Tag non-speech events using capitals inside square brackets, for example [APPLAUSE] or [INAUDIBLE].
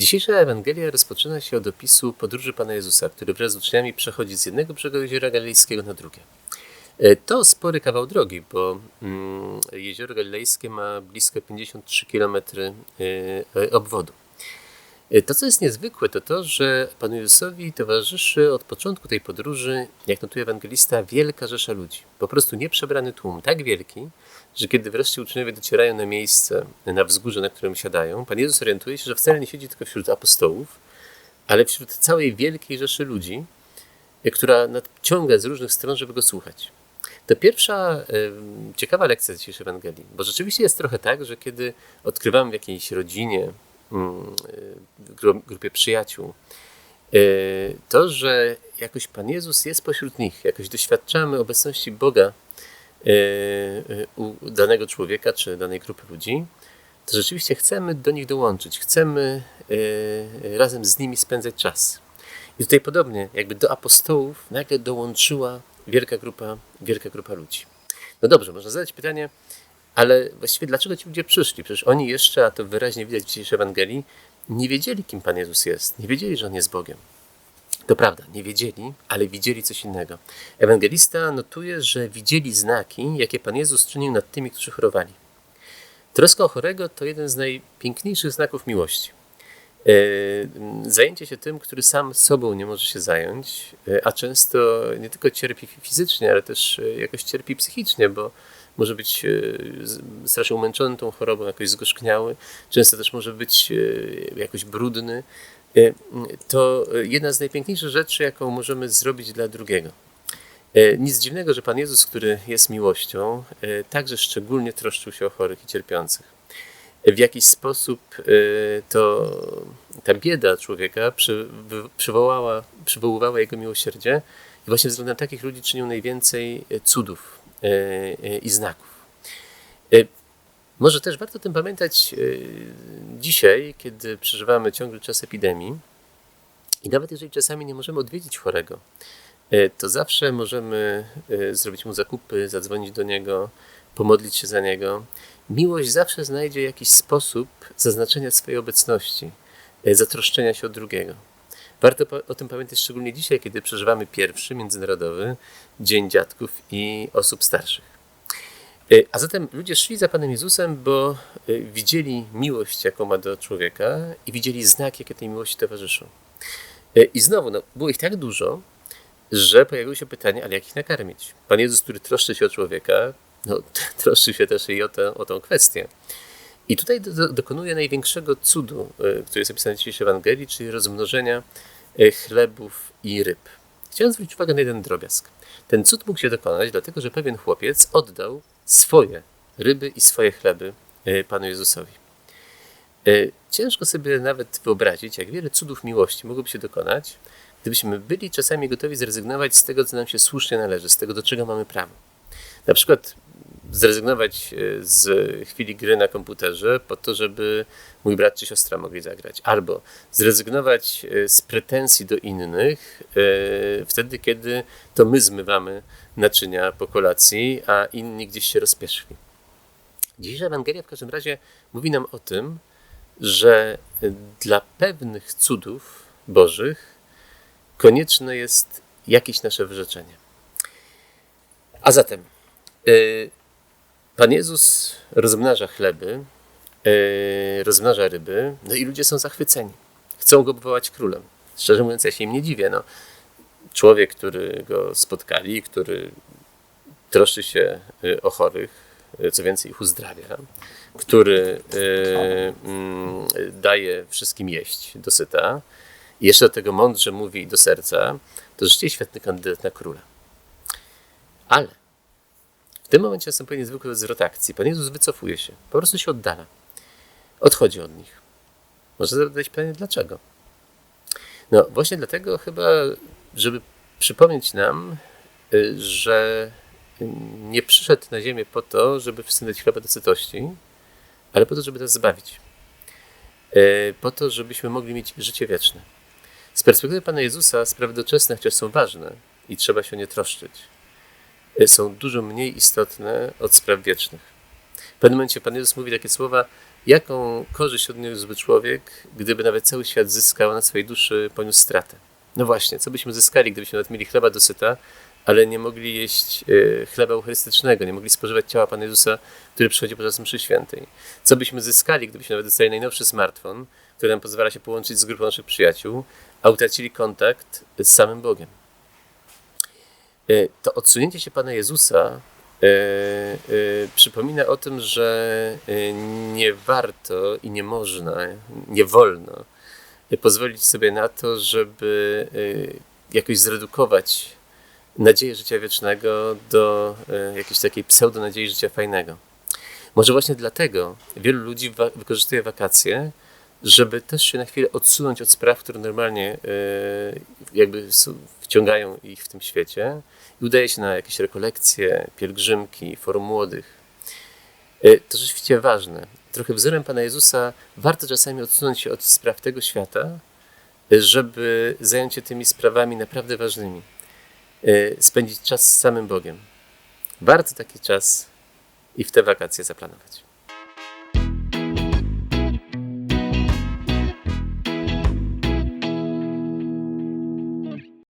Dzisiejsza Ewangelia rozpoczyna się od opisu podróży Pana Jezusa, który wraz z uczniami przechodzi z jednego brzegu Jeziora Galilejskiego na drugie. E, To spory kawał drogi, bo mm, Jezioro Galilejskie ma blisko 53 km obwodu. E, To, co jest niezwykłe, to to, że Panu Jezusowi towarzyszy od początku tej podróży, jak notuje ewangelista, wielka rzesza ludzi. Po prostu nieprzebrany tłum, tak wielki, że kiedy wreszcie uczniowie docierają na miejsce, na wzgórze, na którym siadają, Pan Jezus orientuje się, że wcale nie siedzi tylko wśród apostołów, ale wśród całej wielkiej rzeszy ludzi, e, która nadciąga z różnych stron, żeby go słuchać. To pierwsza e, ciekawa lekcja z dzisiejszej Ewangelii, bo rzeczywiście jest trochę tak, że kiedy odkrywamy w jakiejś rodzinie, grupie przyjaciół, e, to, że jakoś Pan Jezus jest pośród nich, jakoś doświadczamy obecności Boga e, u danego człowieka czy danej grupy ludzi, to rzeczywiście chcemy do nich dołączyć, chcemy razem z nimi spędzać czas. I tutaj podobnie, jakby do apostołów nagle dołączyła wielka grupa, wielka grupa ludzi. No dobrze, można zadać pytanie, ale właściwie dlaczego ci ludzie przyszli? Przecież oni jeszcze, a to wyraźnie widać w dzisiejszej Ewangelii, nie wiedzieli, kim Pan Jezus jest, nie wiedzieli, że On jest Bogiem. To prawda, nie wiedzieli, ale widzieli coś innego. Ewangelista notuje, że widzieli znaki, jakie Pan Jezus czynił nad tymi, którzy chorowali. Troska o chorego to jeden z najpiękniejszych znaków miłości. E, Zajęcie się tym, który sam sobą nie może się zająć, e, a często nie tylko cierpi fizycznie, ale też e, jakoś cierpi psychicznie, bo może być e, strasznie umęczony tą chorobą, jakoś zgorzkniały, często też może być e, jakoś brudny. E, To jedna z najpiękniejszych rzeczy, jaką możemy zrobić dla drugiego. Nic dziwnego, że Pan Jezus, który jest miłością, także szczególnie troszczył się o chorych i cierpiących. W jakiś sposób to ta bieda człowieka przywołała, przywoływała jego miłosierdzie i właśnie względem takich ludzi czynił najwięcej cudów i znaków. E, Może też warto o tym pamiętać e, dzisiaj, kiedy przeżywamy ciągle czas epidemii i nawet jeżeli czasami nie możemy odwiedzić chorego, e, to zawsze możemy e, zrobić mu zakupy, zadzwonić do niego, pomodlić się za niego. Miłość zawsze znajdzie jakiś sposób zaznaczenia swojej obecności, e, zatroszczenia się o drugiego. Warto o tym pamiętać szczególnie dzisiaj, kiedy przeżywamy pierwszy Międzynarodowy Dzień Dziadków i Osób Starszych. E, A zatem ludzie szli za Panem Jezusem, bo e, widzieli miłość, jaką ma do człowieka i widzieli znaki, jakie tej miłości towarzyszą. E, I znowu, no, było ich tak dużo, że pojawiło się pytanie, ale jak ich nakarmić? Pan Jezus, który troszczy się o człowieka, no, [LAUGHS] troszczy się też i o, tę o tą kwestię. I tutaj do, do, dokonuje największego cudu, e, który jest opisany w dzisiejszej Ewangelii, czyli rozmnożenia e, chlebów i ryb. Chciałem zwrócić uwagę na jeden drobiazg. Ten cud mógł się dokonać, dlatego że pewien chłopiec oddał swoje ryby i swoje chleby e, Panu Jezusowi. Ciężko sobie nawet wyobrazić, jak wiele cudów miłości mogłoby się dokonać, gdybyśmy byli czasami gotowi zrezygnować z tego, co nam się słusznie należy, z tego, do czego mamy prawo. Na przykład zrezygnować e, z chwili gry na komputerze po to, żeby mój brat czy siostra mogli zagrać. Albo zrezygnować e, z pretensji do innych e, wtedy, kiedy to my zmywamy naczynia po kolacji, a inni gdzieś się rozpieszli. Dzisiejsza Ewangelia w każdym razie mówi nam o tym, że dla pewnych cudów bożych konieczne jest jakieś nasze wyrzeczenie. A zatem Pan Jezus rozmnaża chleby, y, rozmnaża ryby, no i ludzie są zachwyceni. Chcą go powołać królem. Szczerze mówiąc, ja się im nie dziwię. No, człowiek, który go spotkali, który troszczy się y, o chorych, y, co więcej ich uzdrawia, który y, mm, daje wszystkim jeść dosyta i jeszcze do tego mądrze mówi do serca, to rzeczywiście świetny kandydat na króla. Ale tym momencie następuje niezwykły zwrot akcji. Pan Jezus wycofuje się, po prostu się oddala. Odchodzi od nich. Można zadać pytanie, dlaczego? No właśnie dlatego chyba, żeby przypomnieć nam, y, że nie przyszedł na ziemię po to, żeby dać chleba do sytości, ale po to, żeby nas zbawić. Y, Po to, żebyśmy mogli mieć życie wieczne. Z perspektywy Pana Jezusa sprawy doczesne, chociaż są ważne i trzeba się o nie troszczyć, są dużo mniej istotne od spraw wiecznych. W pewnym momencie Pan Jezus mówi takie słowa: jaką korzyść odniósłby człowiek, gdyby nawet cały świat zyskał, na swojej duszy poniósł stratę. No właśnie, co byśmy zyskali, gdybyśmy nawet mieli chleba dosyta, ale nie mogli jeść e, chleba eucharystycznego, nie mogli spożywać ciała Pana Jezusa, który przychodzi podczas mszy świętej. Co byśmy zyskali, gdybyśmy nawet dostali najnowszy smartfon, który nam pozwala się połączyć z grupą naszych przyjaciół, a utracili kontakt z samym Bogiem. E, To odsunięcie się Pana Jezusa e, e, przypomina o tym, że nie warto i nie można, nie wolno pozwolić sobie na to, żeby jakoś zredukować nadzieję życia wiecznego do jakiejś takiej pseudo-nadziei życia fajnego. Może właśnie dlatego wielu ludzi wykorzystuje wakacje, żeby też się na chwilę odsunąć od spraw, które normalnie e, jakby wciągają ich w tym świecie i udaje się na jakieś rekolekcje, pielgrzymki, forum młodych. E, To rzeczywiście ważne. Trochę wzorem Pana Jezusa warto czasami odsunąć się od spraw tego świata, e, żeby zająć się tymi sprawami naprawdę ważnymi. Spędzić czas z samym Bogiem. Warto taki czas i w te wakacje zaplanować.